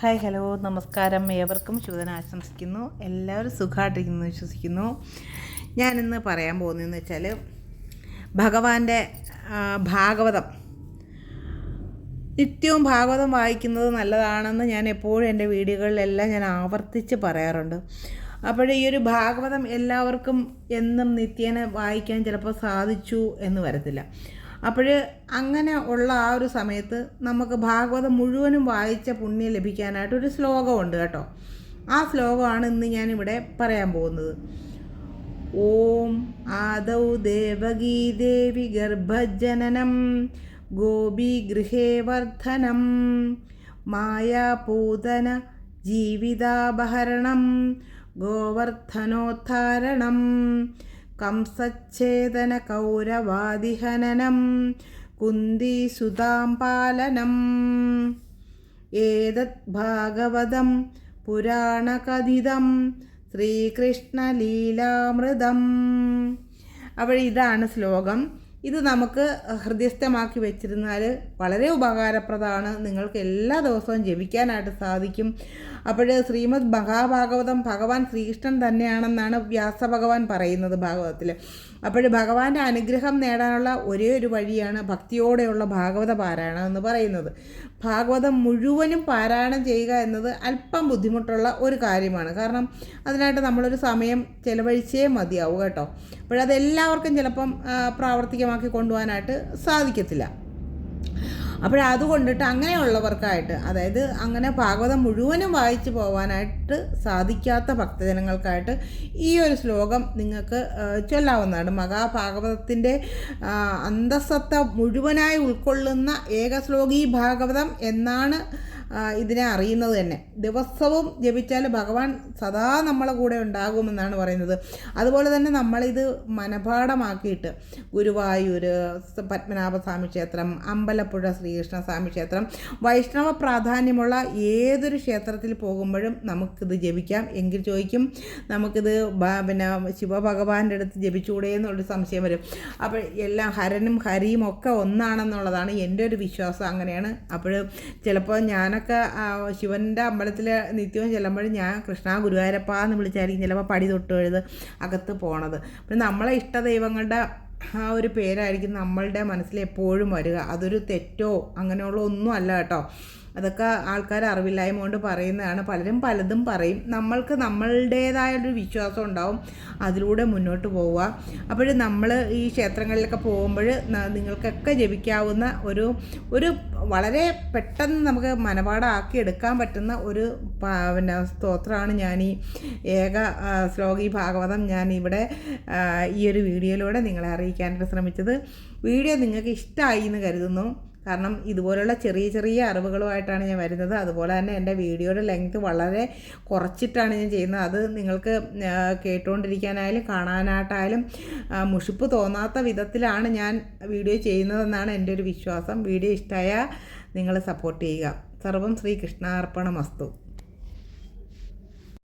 Hi hello നമസ്കാരം. ഏവർക്കും ശുഭദിനം ആശംസിക്കുന്നു. എല്ലാവരും സുഖമായിട്ടിരിക്കുന്നു വിശ്വസിക്കുന്നു. ഞാനിന്ന് പറയാൻ പോകുന്നതെന്ന് വെച്ചാൽ ഭഗവാന്റെ ഭാഗവതം. നിത്യവും ഭാഗവതം വായിക്കുന്നത് നല്ലതാണെന്ന് ഞാൻ എപ്പോഴും എന്റെ വീഡിയോകളിലെല്ലാം ഞാൻ ആവർത്തിച്ച് പറയാറുണ്ട്. അപ്പോൾ ഈ ഒരു ഭാഗവതം എല്ലാവർക്കും എന്നും നിത്യേന വായിക്കാൻ ചിലപ്പോൾ സാധിച്ചു എന്ന് വരത്തില്ല. അപ്പോൾ അങ്ങനെ ഉള്ള ആ ഒരു സമയത്ത് നമുക്ക് ഭാഗവതം മുഴുവനും വായിച്ച പുണ്യം ലഭിക്കാനായിട്ട് ഒരു ശ്ലോകമുണ്ട് കേട്ടോ. ആ ശ്ലോകമാണ് ഇന്ന് ഞാനിവിടെ പറയാൻ പോകുന്നത്. ഓം ആദൗ ദേവകീ ദേവി ഗർഭജനനം ഗോപി ഗൃഹേ വർധനം മായാപൂതന ജീവിതാപഹരണം ഗോവർദ്ധനോദ്ധാരണം കംസച്ഛേദന കൗരവാദിഹനനം കുന്ദീസുതാം പാലനം ഏതത് ഭാഗവതം പുരാണകഥിതം ശ്രീകൃഷ്ണലീലാമൃതം. അപ്പോൾ ഇതാണ് ശ്ലോകം. ഇത് നമുക്ക് ഹൃദയസ്ഥമാക്കി വെച്ചിരുന്നാൽ വളരെ ഉപകാരപ്രദമാണ്. നിങ്ങൾക്ക് എല്ലാ ദിവസവും ജപിക്കാനായിട്ട് സാധിക്കും. അപ്പോൾ ശ്രീമദ് മഹാഭാഗവതം ഭഗവാൻ ശ്രീകൃഷ്ണൻ തന്നെയാണെന്നാണ് വ്യാസഭഗവാൻ പറയുന്നത് ഭാഗവതത്തിൽ അപ്പോൾ ഭഗവാന്റെ അനുഗ്രഹം നേടാനുള്ള ഒരേ ഒരു വഴിയാണ് ഭക്തിയോടെയുള്ള ഭാഗവത പാരായണം എന്ന് പറയുന്നത്. ഭാഗവതം മുഴുവനും പാരായണം ചെയ്യുക എന്നത് അല്പം ബുദ്ധിമുട്ടുള്ള ഒരു കാര്യമാണ്. കാരണം അതിനായിട്ട് നമ്മളൊരു സമയം ചിലവഴിച്ചേ മതിയാവും കേട്ടോ. അപ്പോഴതെല്ലാവർക്കും ചിലപ്പം ആ, പ്രാവർത്തികമാക്കി കൊണ്ടുപോകാനായിട്ട് സാധിക്കത്തില്ല. അപ്പോൾ അതുകൊണ്ടിട്ട് അങ്ങനെയുള്ളവർക്കായിട്ട് അതായത് അങ്ങനെ ഭാഗവതം മുഴുവനും വായിച്ചു പോകാനായിട്ട് സാധിക്കാത്ത ഭക്തജനങ്ങൾക്കായിട്ട് ഈ ഒരു ശ്ലോകം നിങ്ങൾക്ക് ചൊല്ലാവുന്നതാണ്. മഹാഭാഗവതത്തിന്റെ അന്തസ്സത്ത മുഴുവനായി ഉൾക്കൊള്ളുന്ന ഏകശ്ലോകി ഭാഗവതം എന്നാണ് ഇതിനെ അറിയുന്നത് തന്നെ. ദിവസവും ജപിച്ചാൽ ഭഗവാൻ സദാ നമ്മളെ കൂടെ ഉണ്ടാകുമെന്നാണ് പറയുന്നത്. അതുപോലെ തന്നെ നമ്മളിത് മനപാഠമാക്കിയിട്ട് ഗുരുവായൂർ പത്മനാഭസ്വാമി ക്ഷേത്രം അമ്പലപ്പുഴ ശ്രീകൃഷ്ണ സ്വാമി ക്ഷേത്രം വൈഷ്ണവ പ്രാധാന്യമുള്ള ഏതൊരു ക്ഷേത്രത്തിൽ പോകുമ്പോഴും നമുക്കിത് ജപിക്കാം. എങ്കിൽ ചോദിക്കും നമുക്കിത് പിന്നെ ശിവഭഗവാന്റെ അടുത്ത് ജപിച്ചുകൂടെ എന്നുള്ളൊരു സംശയം വരും. അപ്പോൾ എല്ലാം ഹരനും ഹരിയും ഒക്കെ ഒന്നാണെന്നുള്ളതാണ് എന്റെ ഒരു വിശ്വാസം അങ്ങനെയാണ്. അപ്പോൾ ചിലപ്പോൾ ഞാനൊക്കെ ആ, ശിവന്റെ അമ്പലത്തിൽ നിത്യവും ചെല്ലുമ്പോൾ ഞാൻ കൃഷ്ണ ഗുരുവായൂരപ്പ എന്ന് വിളിച്ചായിരിക്കും ചിലപ്പോൾ പടി തൊട്ട് എഴുത് അകത്ത് പോണത്. പിന്നെ നമ്മളെ ഇഷ്ട ദൈവങ്ങളുടെ ആ ഒരു പേരായിരിക്കും നമ്മളുടെ മനസ്സിൽ എപ്പോഴും വരിക. അതൊരു തെറ്റോ അങ്ങനെയുള്ള ഒന്നും അല്ല കേട്ടോ. അതൊക്കെ ആൾക്കാർ അറിവില്ലായ്മ കൊണ്ട് പറയുന്നതാണ്. പലരും പലതും പറയും. നമ്മൾക്ക് നമ്മളുടേതായൊരു വിശ്വാസം ഉണ്ടാവും. അതിലൂടെ മുന്നോട്ട് പോവുക. അപ്പോൾ നമ്മൾ ഈ ക്ഷേത്രങ്ങളിലൊക്കെ പോകുമ്പോൾ നിങ്ങൾക്കൊക്കെ ജപിക്കാവുന്ന ഒരു ഒരു വളരെ പെട്ടെന്ന് നമുക്ക് മനപാടാക്കി എടുക്കാൻ പറ്റുന്ന ഒരു പിന്നെ സ്തോത്രമാണ് ഞാൻ ഈ ഏക ശ്ലോകി ഭാഗവതം ഞാൻ ഇവിടെ ഈ ഒരു വീഡിയോയിലൂടെ നിങ്ങളെ അറിയിക്കാനായിട്ട് ശ്രമിച്ചത്. വീഡിയോ നിങ്ങൾക്ക് ഇഷ്ടമായി എന്ന് കരുതുന്നു. കാരണം ഇതുപോലുള്ള ചെറിയ ചെറിയ അറിവുകളുമായിട്ടാണ് ഞാൻ വരുന്നത്. അതുപോലെ തന്നെ എന്റെ വീഡിയോയുടെ ലെങ്ത് വളരെ കുറച്ചിട്ടാണ് ഞാൻ ചെയ്യുന്നത്. അത് നിങ്ങൾക്ക് കേട്ടുകൊണ്ടിരിക്കാനായാലും കാണാനായിട്ടായാലും മുഷിപ്പ് തോന്നാത്ത വിധത്തിലാണ് ഞാൻ വീഡിയോ ചെയ്യുന്നതെന്നാണ് എന്റെ ഒരു വിശ്വാസം. വീഡിയോ ഇഷ്ടമായ നിങ്ങൾ സപ്പോർട്ട് ചെയ്യുക. സർവം ശ്രീകൃഷ്ണാർപ്പണമസ്തു.